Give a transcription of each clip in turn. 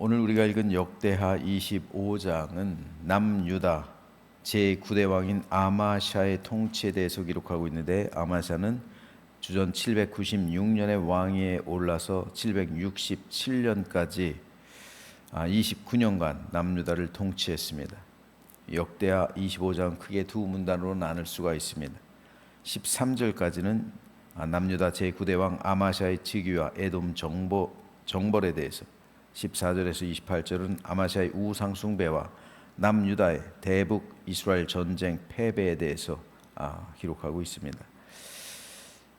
오늘 우리가 읽은 역대하 25장은 남유다 제9대 왕인 아마샤의 통치에 대해서 기록하고 있는데 아마샤는 주전 796년에 왕위에 올라서 767년까지 29년간 아, 남유다를 통치했습니다. 역대하 25장 크게 두 문단으로 나눌 수가 있습니다. 13절까지는 아, 남유다 제9대 왕 아마샤의 즉위와 에돔 정보, 정벌에 대해서 14절에서 28절은 아마샤의 우상 숭배와 남유다의 대북 이스라엘 전쟁 패배에 대해서 아, 기록하고 있습니다.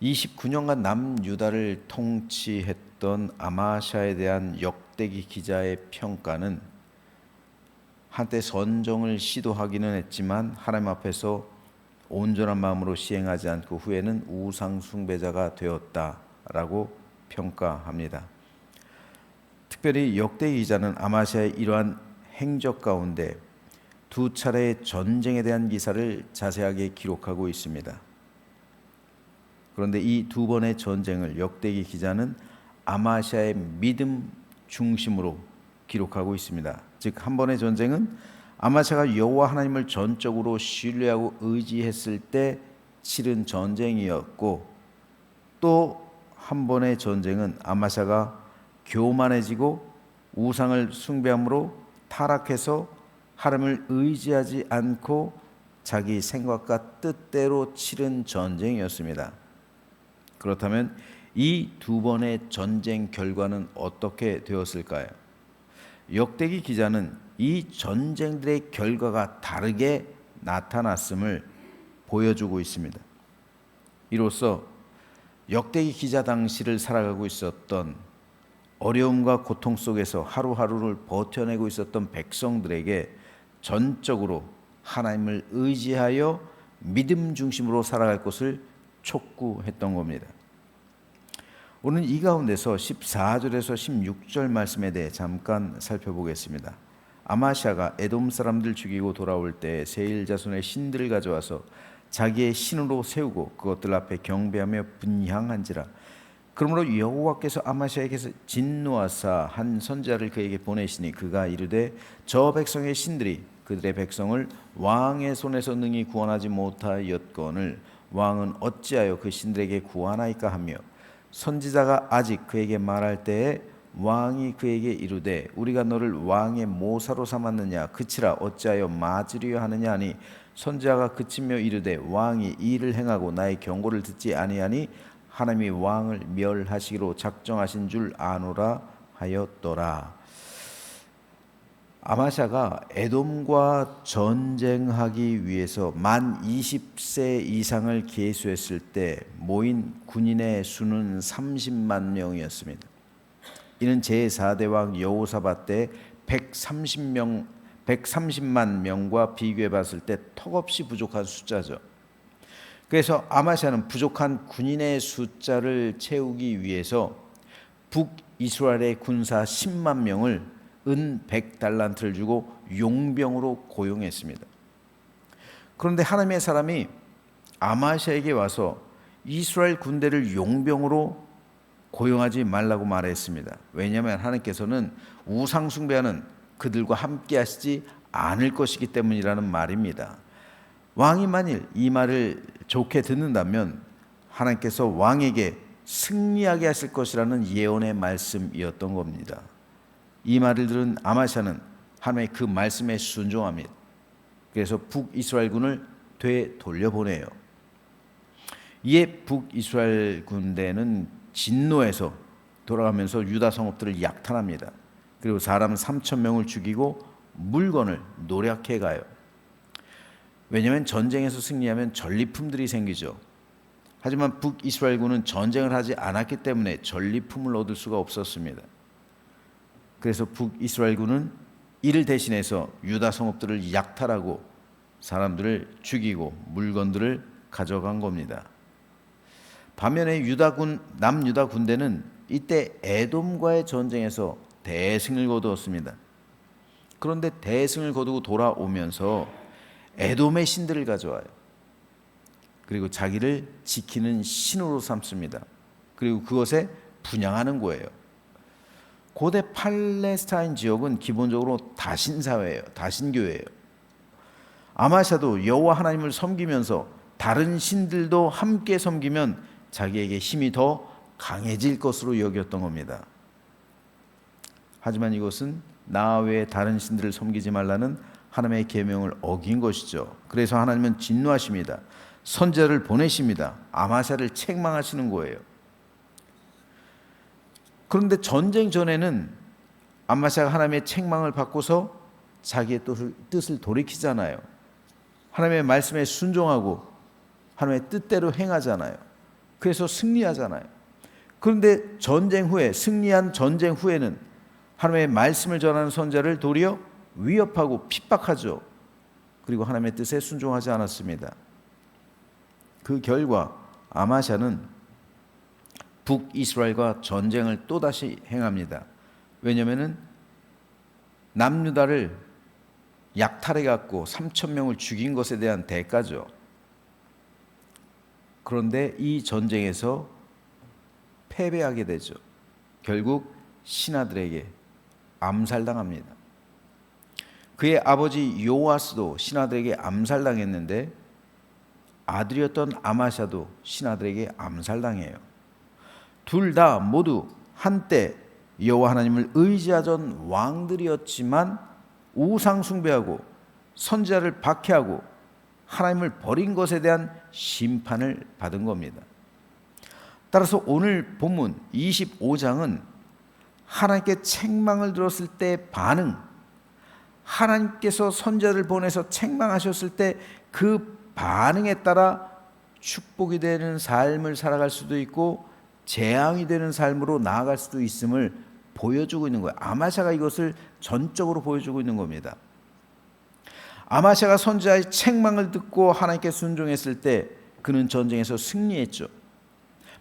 29년간 남유다를 통치했던 아마샤에 대한 역대기 기자의 평가는 한때 선정을 시도하기는 했지만 하나님 앞에서 온전한 마음으로 시행하지 않고 후에는 우상 숭배자가 되었다라고 평가합니다. 특별히 역대 기자는 아마샤의 이러한 행적 가운데 두 차례의 전쟁에 대한 기사를 자세하게 기록하고 있습니다. 그런데 이 두 번의 전쟁을 역대기 기자는 아마샤의 믿음 중심으로 기록하고 있습니다. 즉 한 번의 전쟁은 아마샤가 여호와 하나님을 전적으로 신뢰하고 의지했을 때 치른 전쟁이었고 또 한 번의 전쟁은 아마샤가 교만해지고 우상을 숭배함으로 타락해서 하나님을 의지하지 않고 자기 생각과 뜻대로 치른 전쟁이었습니다. 그렇다면 이 두 번의 전쟁 결과는 어떻게 되었을까요? 역대기 기자는 이 전쟁들의 결과가 다르게 나타났음을 보여주고 있습니다. 이로써 역대기 기자 당시를 살아가고 있었던 어려움과 고통 속에서 하루하루를 버텨내고 있었던 백성들에게 전적으로 하나님을 의지하여 믿음 중심으로 살아갈 것을 촉구했던 겁니다. 오늘 이 가운데서 14절에서 16절 말씀에 대해 잠깐 살펴보겠습니다. 아마샤가 에돔 사람들 죽이고 돌아올 때 세일 자손의 신들을 가져와서 자기의 신으로 세우고 그것들 앞에 경배하며 분향한지라 그러므로 여호와께서 아마샤에게서 진노하사 한 선자를 그에게 보내시니 그가 이르되 저 백성의 신들이 그들의 백성을 왕의 손에서 능히 구원하지 못하였거늘 왕은 어찌하여 그 신들에게 구하나이까 하며 선지자가 아직 그에게 말할 때에 왕이 그에게 이르되 우리가 너를 왕의 모사로 삼았느냐? 그치라 어찌하여 맞으려 하느냐 하니 선지자가 그치며 이르되 왕이 이를 행하고 나의 경고를 듣지 아니하니 하나님이 왕을 멸하시기로 작정하신 줄 아노라 하였더라. 아마샤가 에돔과 전쟁하기 위해서 만 20세 이상을 계수했을 때 모인 군인의 수는 30만 명이었습니다. 이는 제4대 왕 여호사밧 때 130명 130만 명과 비교해 봤을 때 턱없이 부족한 숫자죠. 그래서 아마샤는 부족한 군인의 숫자를 채우기 위해서 북이스라엘의 군사 10만 명을 은 100달란트를 주고 용병으로 고용했습니다. 그런데 하나님의 사람이 아마샤에게 와서 이스라엘 군대를 용병으로 고용하지 말라고 말했습니다. 왜냐하면 하나님께서는 우상 숭배하는 그들과 함께 하시지 않을 것이기 때문이라는 말입니다. 왕이 만일 이 말을 좋게 듣는다면 하나님께서 왕에게 승리하게 하실 것이라는 예언의 말씀이었던 겁니다. 이 말을 들은 아마샤는 하나님의 그 말씀에 순종합니다. 그래서 북이스라엘군을 되돌려보내요. 이에 북이스라엘 군대는 진노해서 돌아가면서 유다 성읍들을 약탈합니다. 그리고 사람 3천 명을 죽이고 물건을 노략해 가요. 왜냐하면 전쟁에서 승리하면 전리품들이 생기죠. 하지만 북이스라엘군은 전쟁을 하지 않았기 때문에 전리품을 얻을 수가 없었습니다. 그래서 북이스라엘군은 이를 대신해서 유다 성읍들을 약탈하고 사람들을 죽이고 물건들을 가져간 겁니다. 반면에 유다군 남유다 군대는 이때 에돔과의 전쟁에서 대승을 거두었습니다. 그런데 대승을 거두고 돌아오면서 에돔의 신들을 가져와요. 그리고 자기를 지키는 신으로 삼습니다. 그리고 그것에 분양하는 거예요. 고대 팔레스타인 지역은 기본적으로 다신 사회예요. 다신교회예요. 아마샤도 여호와 하나님을 섬기면서 다른 신들도 함께 섬기면 자기에게 힘이 더 강해질 것으로 여겼던 겁니다. 하지만 이것은 나 외에 다른 신들을 섬기지 말라는 하나님의 계명을 어긴 것이죠. 그래서 하나님은 진노하십니다. 선제를 보내십니다. 아마샤를 책망하시는 거예요. 그런데 전쟁 전에는 아마샤가 하나님의 책망을 받고서 자기의 뜻을, 뜻을 돌이키잖아요. 하나님의 말씀에 순종하고 하나님의 뜻대로 행하잖아요. 그래서 승리하잖아요. 그런데 전쟁 후에 승리한 전쟁 후에는 하나님의 말씀을 전하는 선자를 도리어 위협하고 핍박하죠. 그리고 하나님의 뜻에 순종하지 않았습니다. 그 결과 아마샤는 북이스라엘과 전쟁을 또다시 행합니다. 왜냐하면 남유다를 약탈해 갖고 3천 명을 죽인 것에 대한 대가죠. 그런데 이 전쟁에서 패배하게 되죠. 결국 신하들에게 암살당합니다. 그의 아버지 요아스도 신하들에게 암살당했는데 아들이었던 아마샤도 신하들에게 암살당해요. 둘 다 모두 한때 여호와 하나님을 의지하던 왕들이었지만 우상 숭배하고 선지자를 박해하고 하나님을 버린 것에 대한 심판을 받은 겁니다. 따라서 오늘 본문 25장은 하나님께 책망을 들었을 때 반응, 하나님께서 선자를 보내서 책망하셨을 때 그 반응에 따라 축복이 되는 삶을 살아갈 수도 있고 재앙이 되는 삶으로 나아갈 수도 있음을 보여주고 있는 거예요. 아마샤가 이것을 전적으로 보여주고 있는 겁니다. 아마샤가 선지자의 책망을 듣고 하나님께 순종했을 때 그는 전쟁에서 승리했죠.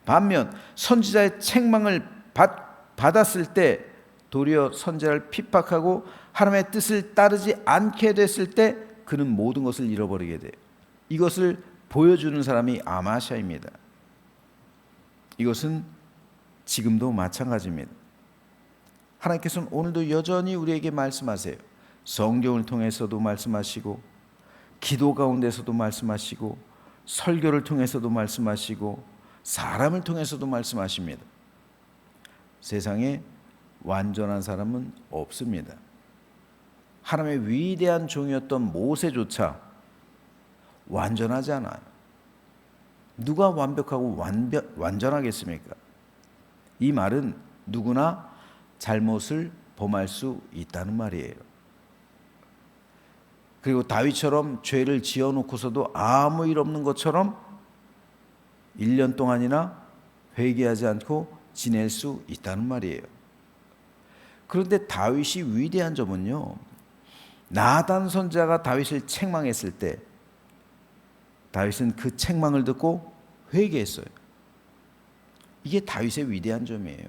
반면 선지자의 책망을 받, 받았을 때 도리어 선지자를 핍박하고 하나님의 뜻을 따르지 않게 됐을 때 그는 모든 것을 잃어버리게 돼요. 이것을 보여주는 사람이 아마샤입니다. 이것은 지금도 마찬가지입니다. 하나님께서는 오늘도 여전히 우리에게 말씀하세요. 성경을 통해서도 말씀하시고 기도 가운데서도 말씀하시고 설교를 통해서도 말씀하시고 사람을 통해서도 말씀하십니다. 세상에 완전한 사람은 없습니다. 하나님의 위대한 종이었던 모세조차 완전하지 않아요. 누가 완벽하고 완벽, 완전하겠습니까? 이 말은 누구나 잘못을 범할 수 있다는 말이에요. 그리고 다윗처럼 죄를 지어 놓고서도 아무 일 없는 것처럼 1년 동안이나 회개하지 않고 지낼 수 있다는 말이에요. 그런데 다윗이 위대한 점은요. 나단 선자가 다윗을 책망했을 때 다윗은 그 책망을 듣고 회개했어요. 이게 다윗의 위대한 점이에요.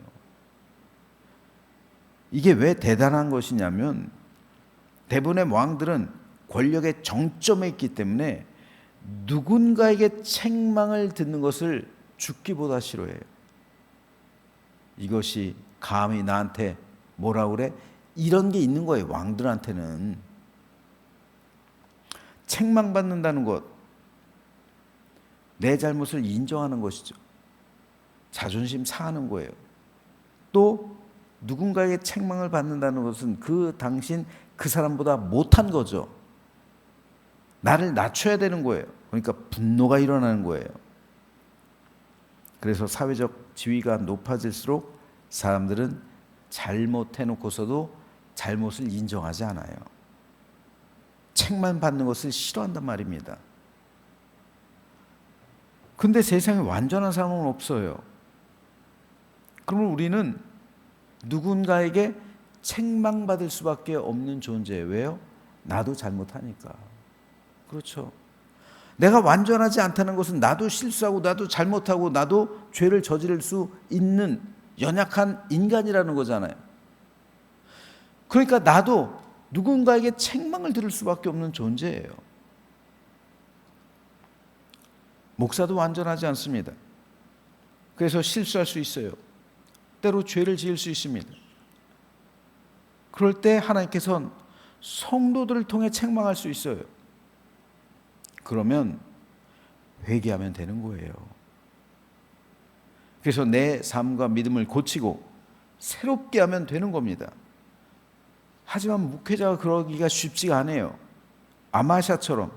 이게 왜 대단한 것이냐면 대부분의 왕들은 권력의 정점에 있기 때문에 누군가에게 책망을 듣는 것을 죽기보다 싫어해요. 이것이 감히 나한테 뭐라 그래? 이런 게 있는 거예요. 왕들한테는 책망받는다는 것, 내 잘못을 인정하는 것이죠. 자존심 상하는 거예요. 또 누군가에게 책망을 받는다는 것은 그 당신 그 사람보다 못한 거죠. 나를 낮춰야 되는 거예요. 그러니까 분노가 일어나는 거예요. 그래서 사회적 지위가 높아질수록 사람들은 잘못해놓고서도 잘못을 인정하지 않아요. 책만 받는 것을 싫어한단 말입니다. 근데 세상에 완전한 사람은 없어요. 그러면 우리는 누군가에게 책망받을 수밖에 없는 존재예요. 왜요? 나도 잘못하니까. 그렇죠. 내가 완전하지 않다는 것은 나도 실수하고 나도 잘못하고 나도 죄를 저지를 수 있는 연약한 인간이라는 거잖아요. 그러니까 나도 누군가에게 책망을 들을 수밖에 없는 존재예요. 목사도 완전하지 않습니다. 그래서 실수할 수 있어요. 때로 죄를 지을 수 있습니다. 그럴 때 하나님께서는 성도들을 통해 책망할 수 있어요. 그러면 회개하면 되는 거예요. 그래서 내 삶과 믿음을 고치고 새롭게 하면 되는 겁니다. 하지만 목회자가 그러기가 쉽지가 않아요. 아마샤처럼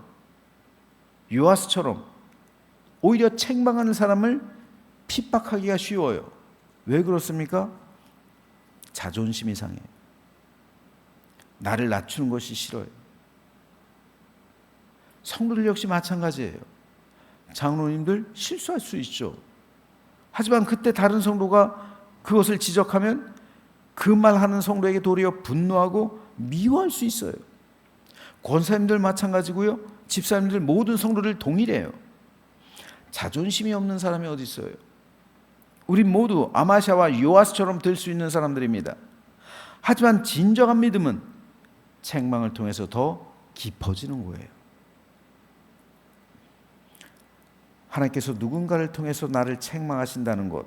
요아스처럼 오히려 책망하는 사람을 핍박하기가 쉬워요. 왜 그렇습니까? 자존심이 상해. 나를 낮추는 것이 싫어요. 성도들 역시 마찬가지예요. 장로님들 실수할 수 있죠. 하지만 그때 다른 성도가 그것을 지적하면 그 말하는 성도에게 도리어 분노하고 미워할 수 있어요. 권사님들 마찬가지고요. 집사님들 모든 성도들 동일해요. 자존심이 없는 사람이 어디 있어요? 우리 모두 아마샤와 요아스처럼 될 수 있는 사람들입니다. 하지만 진정한 믿음은 책망을 통해서 더 깊어지는 거예요. 하나님께서 누군가를 통해서 나를 책망하신다는 것,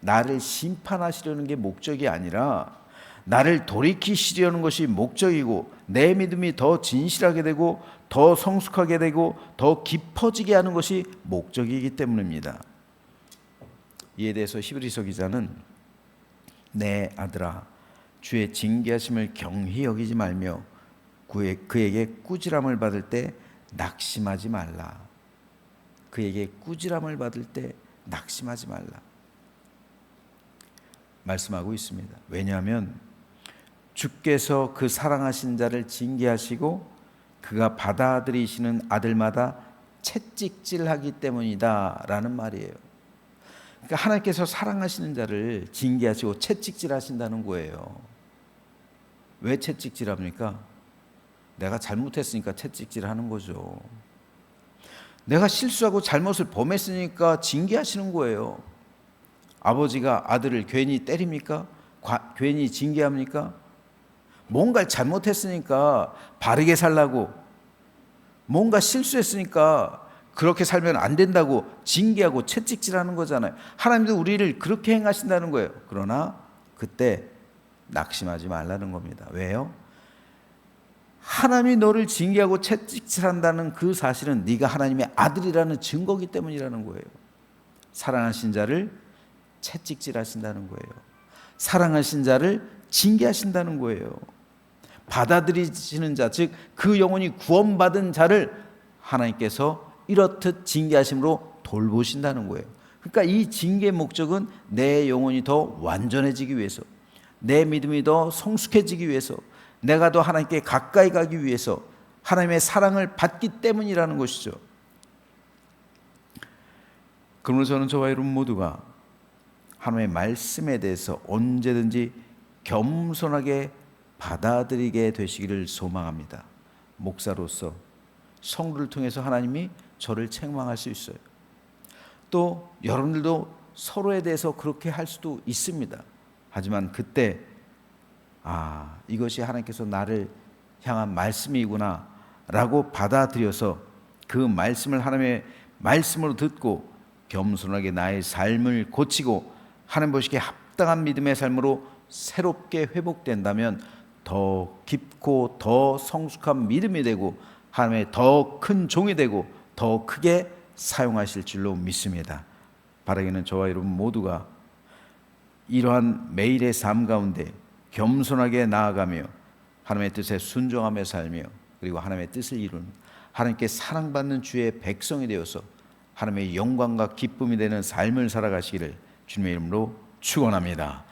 나를 심판하시려는 게 목적이 아니라 나를 돌이키시려는 것이 목적이고 내 믿음이 더 진실하게 되고 더 성숙하게 되고 더 깊어지게 하는 것이 목적이기 때문입니다. 이에 대해서 히브리서 기자는 내 아들아 주의 징계하심을 경히 여기지 말며 그에게 꾸지람을 받을 때 낙심하지 말라. 그에게 꾸지람을 받을 때 낙심하지 말라. 말씀하고 있습니다. 왜냐하면 주께서 그 사랑하신 자를 징계하시고 그가 받아들이시는 아들마다 채찍질하기 때문이다라는 말이에요. 그러니까 하나님께서 사랑하시는 자를 징계하시고 채찍질하신다는 거예요. 왜 채찍질합니까? 내가 잘못했으니까 채찍질하는 거죠. 내가 실수하고 잘못을 범했으니까 징계하시는 거예요. 아버지가 아들을 괜히 때립니까? 과, 괜히 징계합니까? 뭔가를 잘못했으니까 바르게 살라고 뭔가 실수했으니까 그렇게 살면 안 된다고 징계하고 채찍질하는 거잖아요. 하나님도 우리를 그렇게 행하신다는 거예요. 그러나 그때 낙심하지 말라는 겁니다. 왜요? 하나님이 너를 징계하고 채찍질한다는 그 사실은 네가 하나님의 아들이라는 증거기 때문이라는 거예요. 사랑하신 자를 채찍질하신다는 거예요. 사랑하신 자를 징계하신다는 거예요. 받아들이시는 자, 즉 그 영혼이 구원받은 자를 하나님께서 이렇듯 징계하심으로 돌보신다는 거예요. 그러니까 이 징계 목적은 내 영혼이 더 완전해지기 위해서, 내 믿음이 더 성숙해지기 위해서, 내가 더 하나님께 가까이 가기 위해서 하나님의 사랑을 받기 때문이라는 것이죠. 그러므로 저는 저와 여러분 모두가 하나님의 말씀에 대해서 언제든지 겸손하게 받아들이게 되시기를 소망합니다. 목사로서 성도를 통해서 하나님이 저를 책망할 수 있어요. 또 여러분들도 서로에 대해서 그렇게 할 수도 있습니다. 하지만 그때 아, 이것이 하나님께서 나를 향한 말씀이구나 라고 받아들여서 그 말씀을 하나님의 말씀으로 듣고 겸손하게 나의 삶을 고치고 하나님 보시기에 합당한 믿음의 삶으로 새롭게 회복된다면 더 깊고 더 성숙한 믿음이 되고 하나님의 더 큰 종이 되고 더 크게 사용하실 줄로 믿습니다. 바라기는 저와 여러분 모두가 이러한 매일의 삶 가운데 겸손하게 나아가며 하나님의 뜻에 순종하며 살며 그리고 하나님의 뜻을 이루는 하나님께 사랑받는 주의 백성이 되어서 하나님의 영광과 기쁨이 되는 삶을 살아가시기를 주님의 이름으로 축원합니다.